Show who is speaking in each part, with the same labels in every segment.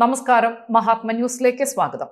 Speaker 1: നമസ്കാരം. മഹാത്മ ന്യൂസിലേക്ക് സ്വാഗതം.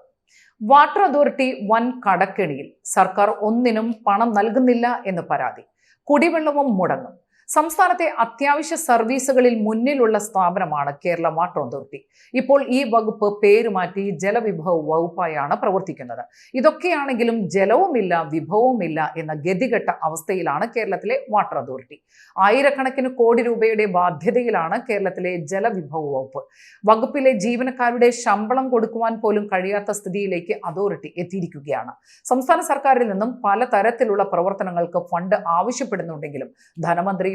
Speaker 1: വാട്ടർ അതോറിറ്റി വൻ കടക്കെണിയിൽ സർക്കാർ ഒന്നിനും പണം നൽകുന്നില്ല എന്ന് പരാതി. കുടിവെള്ളവും മുടങ്ങും. സംസ്ഥാനത്തെ അത്യാവശ്യ സർവീസുകളിൽ മുന്നിലുള്ള സ്ഥാപനമാണ് കേരള വാട്ടർ അതോറിറ്റി. ഇപ്പോൾ ഈ വകുപ്പ് പേരുമാറ്റി ജലവിഭവ വകുപ്പായാണ് പ്രവർത്തിക്കുന്നത്. ഇതൊക്കെയാണെങ്കിലും ജലവുമില്ല വിഭവവുമില്ല എന്ന ഗതികെട്ട അവസ്ഥയിലാണ് കേരളത്തിലെ വാട്ടർ അതോറിറ്റി. ആയിരക്കണക്കിന് കോടി രൂപയുടെ ബാധ്യതയിലാണ് കേരളത്തിലെ ജലവിഭവ വകുപ്പ്. വകുപ്പിലെ ജീവനക്കാരുടെ ശമ്പളം കൊടുക്കുവാൻ പോലും കഴിയാത്ത സ്ഥിതിയിലേക്ക് അതോറിറ്റി എത്തിയിരിക്കുകയാണ്. സംസ്ഥാന സർക്കാരിൽ നിന്നും പലതരത്തിലുള്ള പ്രവർത്തനങ്ങൾക്ക് ഫണ്ട് ആവശ്യപ്പെടുന്നുണ്ടെങ്കിലും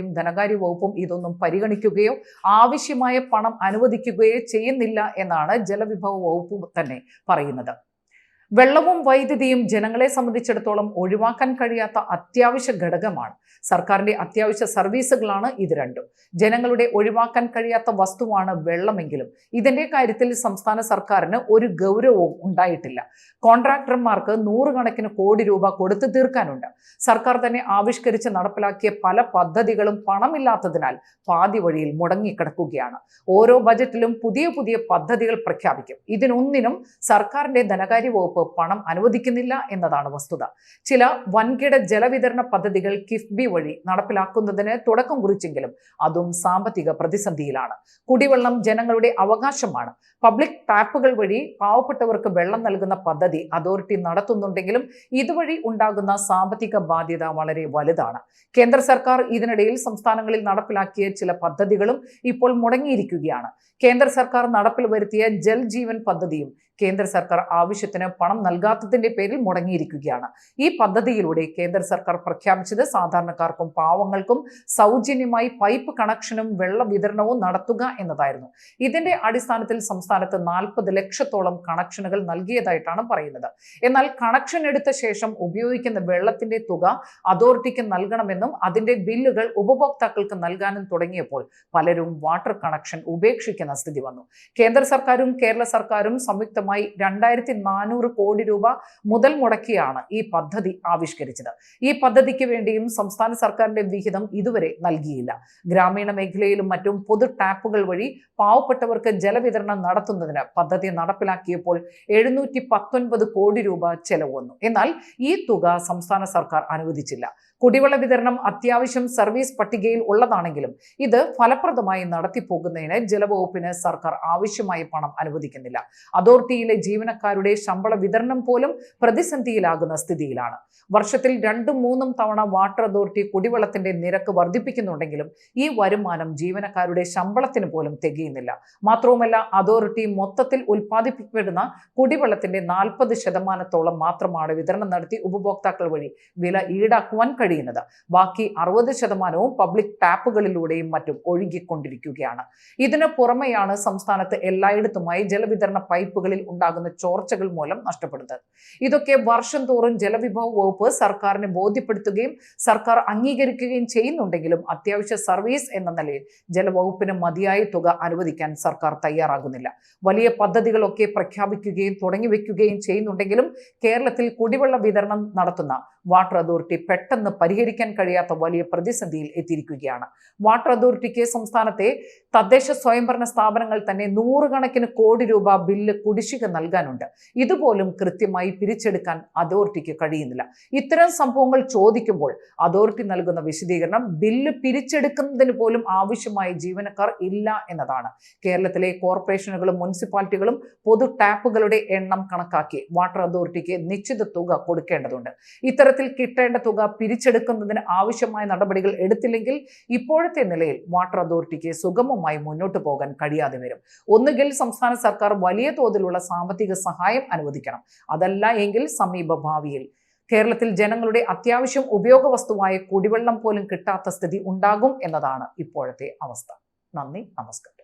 Speaker 1: ധനമന്ത്രിയും ധനകാര്യ വകുപ്പും ഇതൊന്നും പരിഗണിക്കുകയോ ആവശ്യമായ പണം അനുവദിക്കുകയോ ചെയ്യുന്നില്ല എന്നാണ് ജലവിഭവ വകുപ്പ് തന്നെ പറയുന്നത്. വെള്ളവും വൈദ്യുതിയും ജനങ്ങളെ സംബന്ധിച്ചിടത്തോളം ഒഴിവാക്കാൻ കഴിയാത്ത അത്യാവശ്യ ഘടകമാണ്. സർക്കാരിന്റെ അത്യാവശ്യ സർവീസുകളാണ് ഇത് രണ്ടും. ജനങ്ങളുടെ ഒഴിവാക്കാൻ കഴിയാത്ത വസ്തുവാണ് വെള്ളമെങ്കിലും ഇതിന്റെ കാര്യത്തിൽ സംസ്ഥാന സർക്കാരിന് ഒരു ഗൗരവവും ഉണ്ടായിട്ടില്ല. കോൺട്രാക്ടർമാർക്ക് നൂറുകണക്കിന് കോടി രൂപ കൊടുത്തു തീർക്കാനുണ്ട്. സർക്കാർ തന്നെ ആവിഷ്കരിച്ച് നടപ്പിലാക്കിയ പല പദ്ധതികളും പണമില്ലാത്തതിനാൽ പാതി വഴിയിൽ മുടങ്ങിക്കിടക്കുകയാണ്. ഓരോ ബജറ്റിലും പുതിയ പുതിയ പദ്ധതികൾ പ്രഖ്യാപിക്കും. ഇതിനൊന്നിനും സർക്കാരിന്റെ ധനകാര്യ വകുപ്പ് പണം അനുവദിക്കുന്നില്ല എന്നതാണ് വസ്തുത. ചില വൻകിട ജലവിതരണ പദ്ധതികൾ കിഫ്ബി വഴി നടപ്പിലാക്കുന്നതിന് തുടക്കം കുറിച്ചെങ്കിലും അതും സാമ്പത്തിക പ്രതിസന്ധിയിലാണ്. കുടിവെള്ളം ജനങ്ങളുടെ അവകാശമാണ്. പബ്ലിക് ടാപ്പുകൾ വഴി പാവപ്പെട്ടവർക്ക് വെള്ളം നൽകുന്ന പദ്ധതി അതോറിറ്റി നടത്തുന്നുണ്ടെങ്കിലും ഇതുവഴി ഉണ്ടാകുന്ന സാമ്പത്തിക ബാധ്യത വളരെ വലുതാണ്. കേന്ദ്ര സർക്കാർ ഇതിനിടയിൽ സംസ്ഥാനങ്ങളിൽ നടപ്പിലാക്കിയ ചില പദ്ധതികളും ഇപ്പോൾ മുടങ്ങിയിരിക്കുകയാണ്. കേന്ദ്ര സർക്കാർ നടപ്പിൽ വരുത്തിയ ജൽ ജീവൻ പദ്ധതിയും കേന്ദ്ര സർക്കാർ ആവശ്യത്തിന് പണം നൽകാത്തതിന്റെ പേരിൽ മുടങ്ങിയിരിക്കുകയാണ്. ഈ പദ്ധതിയിലൂടെ കേന്ദ്ര സർക്കാർ പ്രഖ്യാപിച്ചത് സാധാരണക്കാർക്കും പാവങ്ങൾക്കും സൗജന്യമായി പൈപ്പ് കണക്ഷനും വെള്ള വിതരണവും നടത്തുക എന്നതായിരുന്നു. ഇതിന്റെ അടിസ്ഥാനത്തിൽ സംസ്ഥാനത്ത് നാൽപ്പത് ലക്ഷത്തോളം കണക്ഷനുകൾ നൽകിയതായിട്ടാണ് പറയുന്നത്. എന്നാൽ കണക്ഷൻ എടുത്ത ശേഷം ഉപയോഗിക്കുന്ന വെള്ളത്തിന്റെ തുക അതോറിറ്റിക്ക് നൽകണമെന്നും അതിന്റെ ബില്ലുകൾ ഉപഭോക്താക്കൾക്ക് നൽകാനും തുടങ്ങിയപ്പോൾ പലരും വാട്ടർ കണക്ഷൻ ഉപേക്ഷിക്കുന്ന സ്ഥിതി വന്നു. കേന്ദ്ര സർക്കാരും കേരള സർക്കാരും സംയുക്തമായി രണ്ടായിരത്തി നാനൂറ് കോടി രൂപ മുതൽ മുടക്കിയാണ് ഈ പദ്ധതി ആവിഷ്കരിച്ചത്. ഈ പദ്ധതിക്ക് വേണ്ടിയും സംസ്ഥാന സർക്കാരിന്റെ വിഹിതം ഇതുവരെ നൽകിയില്ല. ഗ്രാമീണ മേഖലയിലും മറ്റും പൊതു ടാപ്പുകൾ വഴി പാവപ്പെട്ടവർക്ക് ജലവിതരണം നടത്തുന്നതിന് പദ്ധതി നടപ്പിലാക്കിയപ്പോൾ എഴുന്നൂറ്റി പത്തൊൻപത് കോടി രൂപ ചെലവ് വന്നു. എന്നാൽ ഈ തുക സംസ്ഥാന സർക്കാർ അനുവദിച്ചില്ല. കുടിവെള്ള വിതരണം അത്യാവശ്യം സർവീസ് പട്ടികയിൽ ഉള്ളതാണെങ്കിലും ഇത് ഫലപ്രദമായി നടത്തിപ്പോകുന്നതിന് ജലവകുപ്പിന് സർക്കാർ ആവശ്യമായ പണം അനുവദിക്കുന്നില്ല. അതോറിറ്റിയിലെ ജീവനക്കാരുടെ ശമ്പള വിതരണം പോലും പ്രതിസന്ധിയിലാകുന്ന സ്ഥിതിയിലാണ്. വർഷത്തിൽ രണ്ടും മൂന്നും തവണ വാട്ടർ അതോറിറ്റി കുടിവെള്ളത്തിന്റെ നിരക്ക് വർദ്ധിപ്പിക്കുന്നുണ്ടെങ്കിലും ഈ വരുമാനം ജീവനക്കാരുടെ ശമ്പളത്തിന് പോലും തികയുന്നില്ല. മാത്രവുമല്ല അതോറിറ്റി മൊത്തത്തിൽ ഉൽപ്പാദിപ്പിക്കപ്പെടുന്ന കുടിവെള്ളത്തിന്റെ നാൽപ്പത് ശതമാനത്തോളം മാത്രമാണ് വിതരണം നടത്തി ഉപഭോക്താക്കൾ വഴി വില ഈടാക്കുവാൻ കഴിയുന്നത്. ബാക്കി അറുപത് ശതമാനവും പബ്ലിക് ടാപ്പുകളിലൂടെയും മറ്റും ഒഴുകിക്കൊണ്ടിരിക്കുകയാണ്. ഇതിന് പുറമെയാണ് സംസ്ഥാനത്ത് എല്ലായിടത്തുമായി ജലവിതരണ പൈപ്പുകളിൽ ഉണ്ടാകുന്ന ചോർച്ചകൾ മൂലം നഷ്ടപ്പെടുന്നത്. ഇതൊക്കെ വർഷം തോറും ജലവിഭവ വകുപ്പ് സർക്കാരിനെ ബോധ്യപ്പെടുത്തുകയും സർക്കാർ അംഗീകരിക്കുകയും ചെയ്യുന്നുണ്ടെങ്കിലും അത്യാവശ്യ സർവീസ് എന്ന നിലയിൽ ജലവകുപ്പിന് മതിയായ തുക അനുവദിക്കാൻ സർക്കാർ തയ്യാറാകുന്നില്ല. വലിയ പദ്ധതികളൊക്കെ പ്രഖ്യാപിക്കുകയും തുടങ്ങി വെക്കുകയും ചെയ്യുന്നുണ്ടെങ്കിലും കേരളത്തിൽ കുടിവെള്ള വിതരണം നടത്തുന്ന വാട്ടർ അതോറിറ്റി പെട്ടെന്ന് പരിഹരിക്കാൻ കഴിയാത്ത വലിയ പ്രതിസന്ധിയിൽ എത്തിയിരിക്കുകയാണ്. വാട്ടർ അതോറിറ്റിക്ക് സംസ്ഥാനത്തെ തദ്ദേശ സ്വയംഭരണ സ്ഥാപനങ്ങൾ തന്നെ നൂറുകണക്കിന് കോടി രൂപ ബില്ല് കുടിശ്ശിക നൽകാനുണ്ട്. ഇതുപോലും കൃത്യമായി പിരിച്ചെടുക്കാൻ അതോറിറ്റിക്ക് കഴിയുന്നില്ല. ഇത്തരം സംഭവങ്ങൾ ചോദിക്കുമ്പോൾ അതോറിറ്റി നൽകുന്ന വിശദീകരണം ബില്ല് പിരിച്ചെടുക്കുന്നതിന് പോലും ആവശ്യമായ ജീവനക്കാർ ഇല്ല എന്നതാണ്. കേരളത്തിലെ കോർപ്പറേഷനുകളും മുനിസിപ്പാലിറ്റികളും പൊതു ടാപ്പുകളുടെ എണ്ണം കണക്കാക്കി വാട്ടർ അതോറിറ്റിക്ക് നിശ്ചിത തുക കൊടുക്കേണ്ടതുണ്ട്. ഇത്തരത്തിൽ കിട്ടേണ്ട തുക പിരിച്ചെടുക്കുന്നതിന് ആവശ്യമായ നടപടികൾ എടുത്തില്ലെങ്കിൽ ഇപ്പോഴത്തെ നിലയിൽ വാട്ടർ അതോറിറ്റിക്ക് സുഗമമായി മുന്നോട്ട് പോകാൻ കഴിയാതെ വരും. ഒന്നുകിൽ സംസ്ഥാന സർക്കാർ വലിയ തോതിലുള്ള സാമ്പത്തിക സഹായം അനുവദിക്കണം. അതല്ല എങ്കിൽ സമീപ ഭാവിയിൽ. കേരളത്തിൽ ജനങ്ങളുടെ അത്യാവശ്യം ഉപയോഗ വസ്തുവായ കുടിവെള്ളം പോലും കിട്ടാത്ത സ്ഥിതി ഉണ്ടാകും എന്നതാണ് ഇപ്പോഴത്തെ അവസ്ഥ. നന്ദി നമസ്കാരം.